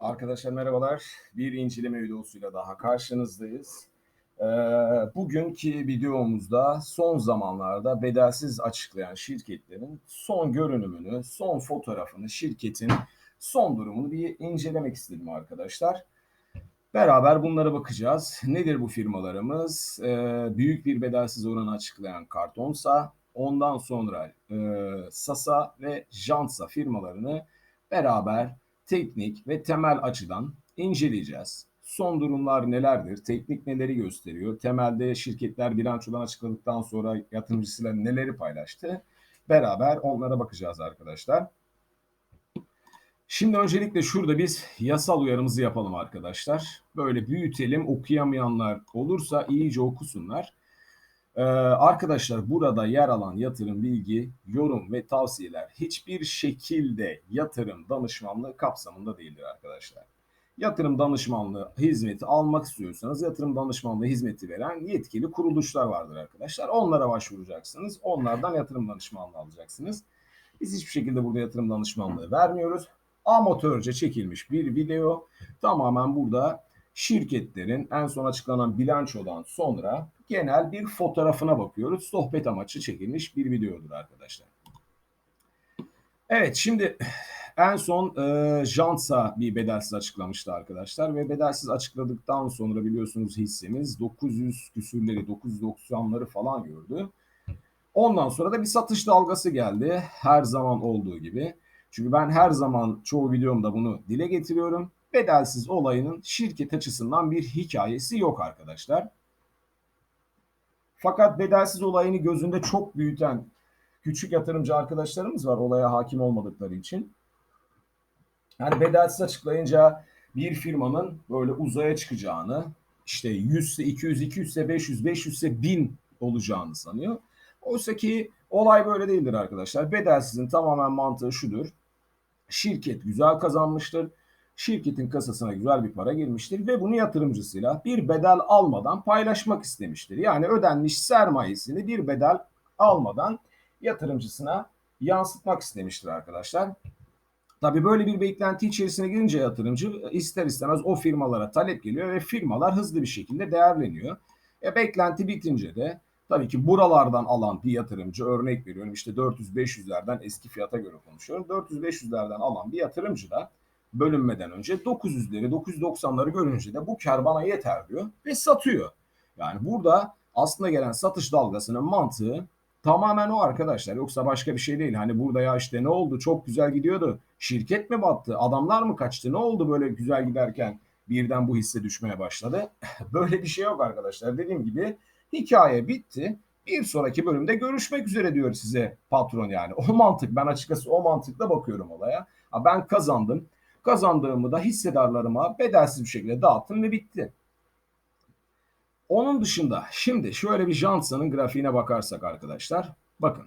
Arkadaşlar merhabalar. Bir inceleme videosuyla daha karşınızdayız. Ee, bugünkü videomuzda son zamanlarda bedelsiz açıklayan şirketlerin son görünümünü, son fotoğrafını, şirketin son durumunu bir incelemek istedim arkadaşlar. Beraber bunlara bakacağız. Nedir bu firmalarımız? Ee, büyük bir bedelsiz oranı açıklayan Kartonsa, ondan sonra e, Sasa ve Jansa firmalarını beraber teknik ve temel açıdan inceleyeceğiz. Son durumlar nelerdir? Teknik neleri gösteriyor? Temelde şirketler bilançodan açıkladıktan sonra yatırımcısıyla neleri paylaştı? Beraber onlara bakacağız arkadaşlar. Şimdi öncelikle şurada biz yasal uyarımızı yapalım arkadaşlar. Böyle büyütelim okuyamayanlar olursa iyice okusunlar. Ee, arkadaşlar burada yer alan yatırım bilgi, yorum ve tavsiyeler hiçbir şekilde yatırım danışmanlığı kapsamında değildir arkadaşlar. Yatırım danışmanlığı hizmeti almak istiyorsanız yatırım danışmanlığı hizmeti veren yetkili kuruluşlar vardır arkadaşlar. Onlara başvuracaksınız. Onlardan yatırım danışmanlığı alacaksınız. Biz hiçbir şekilde burada yatırım danışmanlığı vermiyoruz. Amatörce çekilmiş bir video. Tamamen burada şirketlerin en son açıklanan bilançodan sonra genel bir fotoğrafına bakıyoruz. Sohbet amaçlı çekilmiş bir videodur arkadaşlar. Evet şimdi en son e, Jansa bir bedelsiz açıklamıştı arkadaşlar ve bedelsiz açıkladıktan sonra biliyorsunuz hissemiz 900 küsürleri 990'ları falan gördü. Ondan sonra da bir satış dalgası geldi her zaman olduğu gibi. Çünkü ben her zaman çoğu videomda bunu dile getiriyorum. Bedelsiz olayının şirket açısından bir hikayesi yok arkadaşlar. Fakat bedelsiz olayını gözünde çok büyüten küçük yatırımcı arkadaşlarımız var olaya hakim olmadıkları için. Yani bedelsiz açıklayınca bir firmanın böyle uzaya çıkacağını, işte 100 ise 200, 200 ise 500, 500 ise 1000 olacağını sanıyor. Oysa ki olay böyle değildir arkadaşlar. Bedelsizin tamamen mantığı şudur. Şirket güzel kazanmıştır şirketin kasasına güzel bir para girmiştir ve bunu yatırımcısıyla bir bedel almadan paylaşmak istemiştir. Yani ödenmiş sermayesini bir bedel almadan yatırımcısına yansıtmak istemiştir arkadaşlar. Tabii böyle bir beklenti içerisine girince yatırımcı ister istemez o firmalara talep geliyor ve firmalar hızlı bir şekilde değerleniyor. E, beklenti bitince de tabii ki buralardan alan bir yatırımcı örnek veriyorum işte 400-500'lerden eski fiyata göre konuşuyorum. 400-500'lerden alan bir yatırımcı da bölünmeden önce 900'leri 990'ları görünce de bu kar bana yeter diyor ve satıyor. Yani burada aslında gelen satış dalgasının mantığı tamamen o arkadaşlar. Yoksa başka bir şey değil. Hani burada ya işte ne oldu çok güzel gidiyordu. Şirket mi battı? Adamlar mı kaçtı? Ne oldu böyle güzel giderken birden bu hisse düşmeye başladı? böyle bir şey yok arkadaşlar. Dediğim gibi hikaye bitti. Bir sonraki bölümde görüşmek üzere diyor size patron yani. O mantık ben açıkçası o mantıkla bakıyorum olaya. Ben kazandım. Kazandığımı da hissedarlarıma bedelsiz bir şekilde dağıttım ve bitti. Onun dışında şimdi şöyle bir Jansa'nın grafiğine bakarsak arkadaşlar. Bakın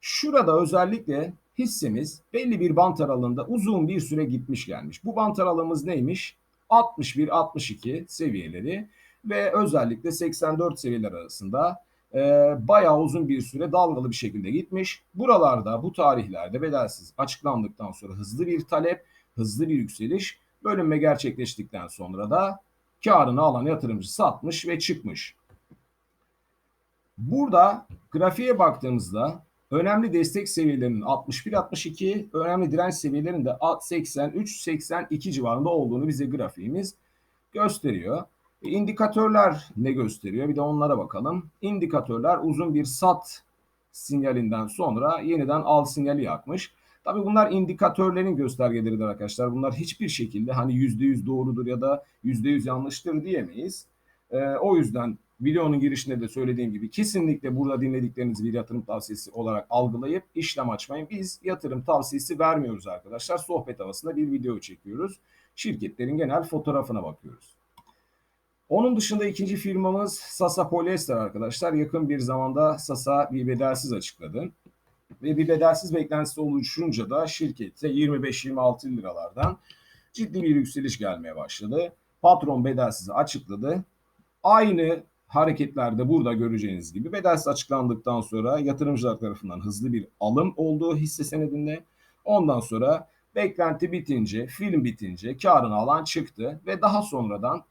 şurada özellikle hissemiz belli bir bant aralığında uzun bir süre gitmiş gelmiş. Bu bant aralığımız neymiş? 61-62 seviyeleri ve özellikle 84 seviyeler arasında e, bayağı uzun bir süre dalgalı bir şekilde gitmiş. Buralarda bu tarihlerde bedelsiz açıklandıktan sonra hızlı bir talep hızlı bir yükseliş. Bölünme gerçekleştikten sonra da karını alan yatırımcı satmış ve çıkmış. Burada grafiğe baktığımızda önemli destek seviyelerinin 61-62, önemli direnç seviyelerinin de 83-82 civarında olduğunu bize grafiğimiz gösteriyor. E, indikatörler ne gösteriyor? Bir de onlara bakalım. İndikatörler uzun bir sat sinyalinden sonra yeniden al sinyali yakmış. Tabii bunlar indikatörlerin göstergeleridir arkadaşlar. Bunlar hiçbir şekilde hani %100 doğrudur ya da %100 yanlıştır diyemeyiz. Ee, o yüzden videonun girişinde de söylediğim gibi kesinlikle burada dinledikleriniz bir yatırım tavsiyesi olarak algılayıp işlem açmayın. Biz yatırım tavsiyesi vermiyoruz arkadaşlar. Sohbet havasında bir video çekiyoruz. Şirketlerin genel fotoğrafına bakıyoruz. Onun dışında ikinci firmamız Sasa Polyester arkadaşlar. Yakın bir zamanda Sasa bir bedelsiz açıkladı ve bir bedelsiz beklentisi oluşunca da şirkette 25-26 liralardan ciddi bir yükseliş gelmeye başladı. Patron bedelsizi açıkladı. Aynı hareketlerde burada göreceğiniz gibi bedelsiz açıklandıktan sonra yatırımcılar tarafından hızlı bir alım olduğu hisse senedinde. Ondan sonra Beklenti bitince, film bitince karını alan çıktı ve daha sonradan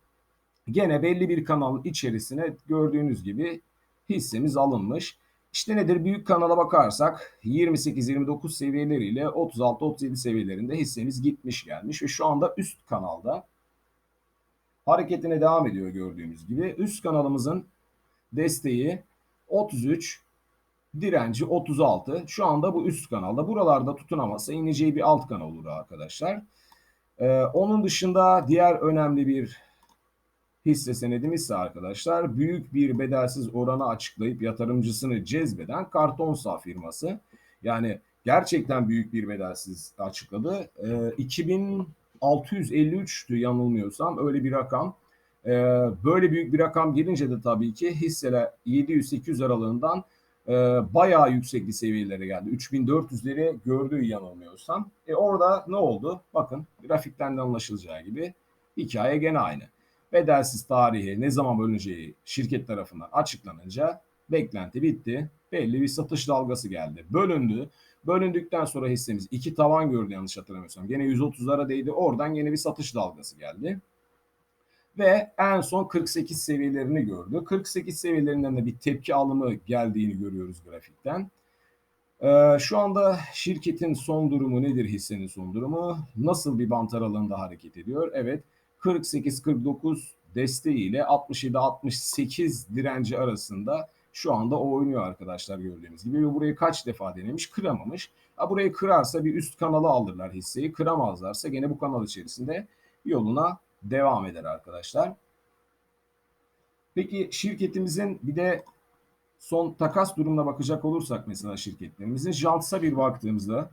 gene belli bir kanalın içerisine gördüğünüz gibi hissemiz alınmış. İşte nedir? Büyük kanala bakarsak 28-29 seviyeleriyle 36-37 seviyelerinde hissemiz gitmiş gelmiş ve şu anda üst kanalda hareketine devam ediyor gördüğümüz gibi. Üst kanalımızın desteği 33, direnci 36. Şu anda bu üst kanalda. Buralarda tutunamazsa ineceği bir alt kanal olur arkadaşlar. Ee, onun dışında diğer önemli bir hisse senedimiz ise arkadaşlar büyük bir bedelsiz oranı açıklayıp yatırımcısını cezbeden Kartonsa firması. Yani gerçekten büyük bir bedelsiz açıkladı. Ee, 2653'tü yanılmıyorsam öyle bir rakam. Ee, böyle büyük bir rakam gelince de tabii ki hisseler 700-800 aralığından e, bayağı yüksek bir seviyelere geldi. 3400'leri gördüğü yanılmıyorsam. E orada ne oldu? Bakın grafikten de anlaşılacağı gibi hikaye gene aynı. Bedelsiz tarihi ne zaman bölüneceği şirket tarafından açıklanınca beklenti bitti. Belli bir satış dalgası geldi. Bölündü. Bölündükten sonra hissemiz iki tavan gördü yanlış hatırlamıyorsam. Gene 130'lara değdi. Oradan yine bir satış dalgası geldi. Ve en son 48 seviyelerini gördü. 48 seviyelerinden de bir tepki alımı geldiğini görüyoruz grafikten. Ee, şu anda şirketin son durumu nedir hissenin son durumu? Nasıl bir bant aralığında hareket ediyor? Evet 48-49 desteğiyle 67-68 direnci arasında şu anda o oynuyor arkadaşlar gördüğünüz gibi. Ve burayı kaç defa denemiş kıramamış. Ha, burayı kırarsa bir üst kanalı alırlar hisseyi. Kıramazlarsa gene bu kanal içerisinde yoluna devam eder arkadaşlar. Peki şirketimizin bir de son takas durumuna bakacak olursak mesela şirketlerimizin Jants'a bir baktığımızda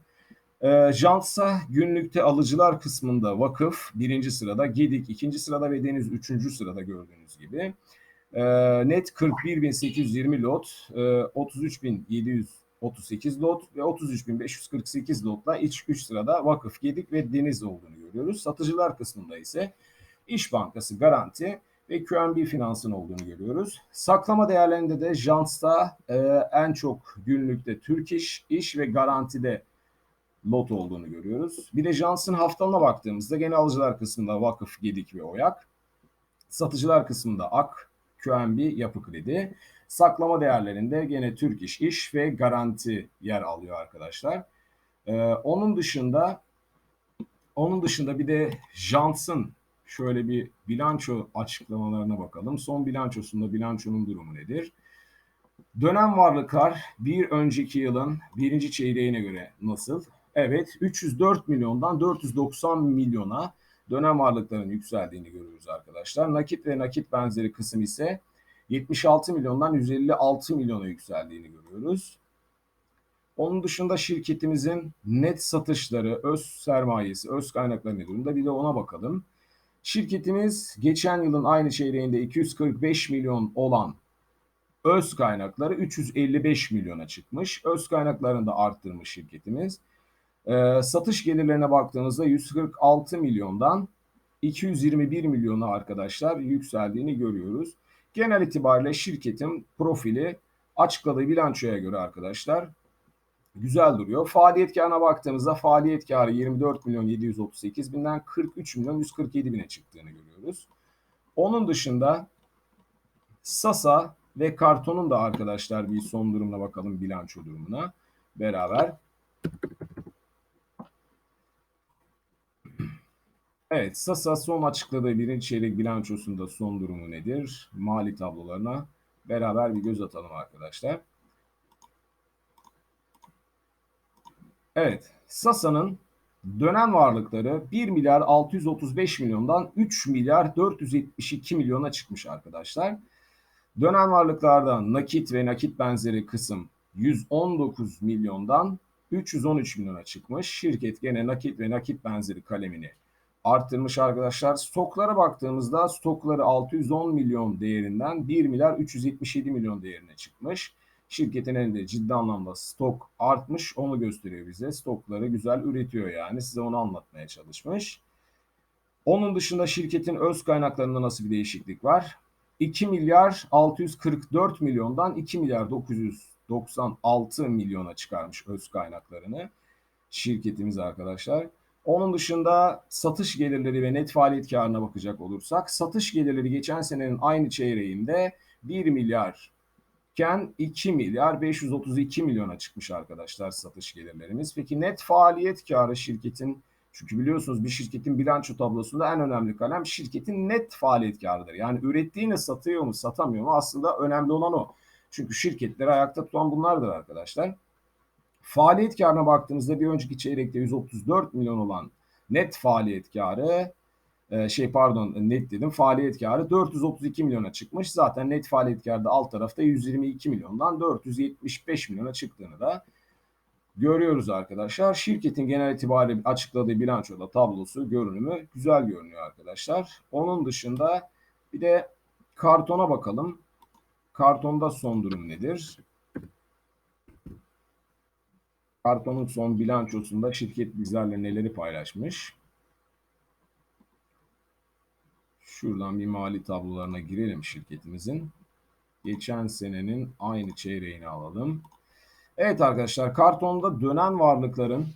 e, Jantsa günlükte alıcılar kısmında vakıf birinci sırada, Gedik ikinci sırada ve Deniz üçüncü sırada gördüğünüz gibi. E, net 41.820 lot, e, 33.738 lot ve 33.548 lotla iç 3 sırada vakıf, Gedik ve Deniz olduğunu görüyoruz. Satıcılar kısmında ise İş Bankası Garanti ve QNB Finans'ın olduğunu görüyoruz. Saklama değerlerinde de Jants'ta e, en çok günlükte Türk İş, İş ve Garanti'de lot olduğunu görüyoruz. Bir de Jans'ın haftalığına baktığımızda gene alıcılar kısmında Vakıf, Gedik ve Oyak. Satıcılar kısmında AK, QNB, Yapı Kredi. Saklama değerlerinde gene Türk İş, İş ve Garanti yer alıyor arkadaşlar. Ee, onun dışında onun dışında bir de Jans'ın şöyle bir bilanço açıklamalarına bakalım. Son bilançosunda bilançonun durumu nedir? Dönem varlıklar bir önceki yılın birinci çeyreğine göre nasıl? Evet 304 milyondan 490 milyona dönem varlıkların yükseldiğini görüyoruz arkadaşlar. Nakit ve nakit benzeri kısım ise 76 milyondan 156 milyona yükseldiğini görüyoruz. Onun dışında şirketimizin net satışları, öz sermayesi, öz kaynakları ne durumda bir de ona bakalım. Şirketimiz geçen yılın aynı çeyreğinde 245 milyon olan öz kaynakları 355 milyona çıkmış. Öz kaynaklarını da arttırmış şirketimiz. E, satış gelirlerine baktığınızda 146 milyondan 221 milyona arkadaşlar yükseldiğini görüyoruz. Genel itibariyle şirketin profili açıkladığı bilançoya göre arkadaşlar güzel duruyor. Faaliyet karına baktığımızda faaliyet karı 24 milyon 738 binden 43 milyon 147 bine çıktığını görüyoruz. Onun dışında Sasa ve Karton'un da arkadaşlar bir son durumuna bakalım bilanço durumuna beraber. Evet, Sasa son açıkladığı birinci çeyrek bilançosunda son durumu nedir? Mali tablolarına beraber bir göz atalım arkadaşlar. Evet, Sasa'nın dönem varlıkları 1 milyar 635 milyondan 3 milyar 472 milyona çıkmış arkadaşlar. Dönem varlıklardan nakit ve nakit benzeri kısım 119 milyondan 313 milyona çıkmış. Şirket gene nakit ve nakit benzeri kalemini arttırmış arkadaşlar. Stoklara baktığımızda stokları 610 milyon değerinden 1 milyar 377 milyon değerine çıkmış. Şirketin elinde ciddi anlamda stok artmış. Onu gösteriyor bize. Stokları güzel üretiyor yani. Size onu anlatmaya çalışmış. Onun dışında şirketin öz kaynaklarında nasıl bir değişiklik var? 2 milyar 644 milyondan 2 milyar 996 milyona çıkarmış öz kaynaklarını şirketimiz arkadaşlar. Onun dışında satış gelirleri ve net faaliyet karına bakacak olursak satış gelirleri geçen senenin aynı çeyreğinde 1 milyar iken 2 milyar 532 milyona çıkmış arkadaşlar satış gelirlerimiz. Peki net faaliyet karı şirketin çünkü biliyorsunuz bir şirketin bilanço tablosunda en önemli kalem şirketin net faaliyet karıdır. Yani ürettiğini satıyor mu satamıyor mu aslında önemli olan o. Çünkü şirketleri ayakta tutan bunlardır arkadaşlar. Faaliyet karına baktığımızda bir önceki çeyrekte 134 milyon olan net faaliyet karı e, şey pardon net dedim faaliyet karı 432 milyona çıkmış. Zaten net faaliyet karı da alt tarafta 122 milyondan 475 milyona çıktığını da görüyoruz arkadaşlar. Şirketin genel itibariyle açıkladığı bilançoda tablosu, görünümü güzel görünüyor arkadaşlar. Onun dışında bir de kartona bakalım. Kartonda son durum nedir? Kartonun son bilançosunda şirket bizlerle neleri paylaşmış? Şuradan bir mali tablolarına girelim şirketimizin. Geçen senenin aynı çeyreğini alalım. Evet arkadaşlar kartonda dönen varlıkların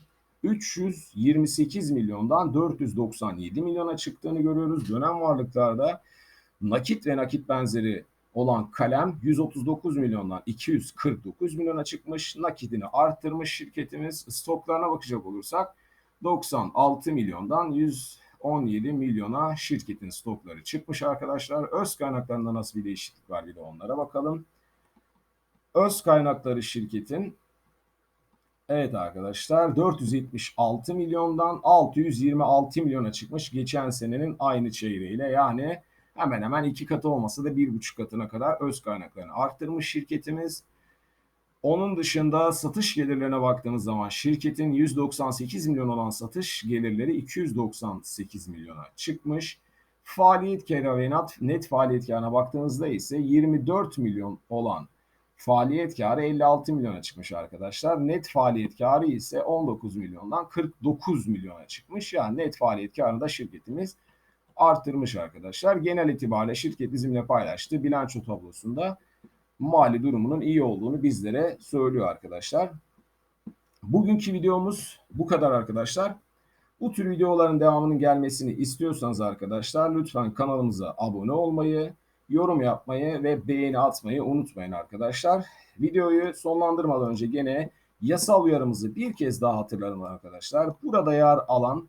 328 milyondan 497 milyona çıktığını görüyoruz. Dönen varlıklarda nakit ve nakit benzeri olan kalem 139 milyondan 249 milyona çıkmış. Nakidini arttırmış şirketimiz. Stoklarına bakacak olursak 96 milyondan 117 milyona şirketin stokları çıkmış arkadaşlar. Öz kaynaklarında nasıl bir değişiklik var bir de onlara bakalım. Öz kaynakları şirketin Evet arkadaşlar 476 milyondan 626 milyona çıkmış geçen senenin aynı çeyreğiyle yani hemen hemen iki katı olmasa da bir buçuk katına kadar öz kaynaklarını arttırmış şirketimiz. Onun dışında satış gelirlerine baktığımız zaman şirketin 198 milyon olan satış gelirleri 298 milyona çıkmış. Faaliyet karı ve net faaliyet karına baktığımızda ise 24 milyon olan faaliyet karı 56 milyona çıkmış arkadaşlar. Net faaliyet karı ise 19 milyondan 49 milyona çıkmış. Yani net faaliyet karını da şirketimiz arttırmış arkadaşlar. Genel itibariyle şirket bizimle paylaştığı bilanço tablosunda mali durumunun iyi olduğunu bizlere söylüyor arkadaşlar. Bugünkü videomuz bu kadar arkadaşlar. Bu tür videoların devamının gelmesini istiyorsanız arkadaşlar lütfen kanalımıza abone olmayı, yorum yapmayı ve beğeni atmayı unutmayın arkadaşlar. Videoyu sonlandırmadan önce gene yasal uyarımızı bir kez daha hatırlayalım arkadaşlar. Burada yer alan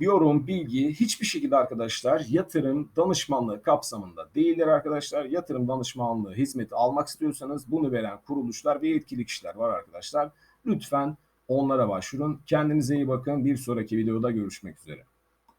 yorum, bilgi hiçbir şekilde arkadaşlar yatırım danışmanlığı kapsamında değildir arkadaşlar. Yatırım danışmanlığı hizmeti almak istiyorsanız bunu veren kuruluşlar ve yetkili kişiler var arkadaşlar. Lütfen onlara başvurun. Kendinize iyi bakın. Bir sonraki videoda görüşmek üzere.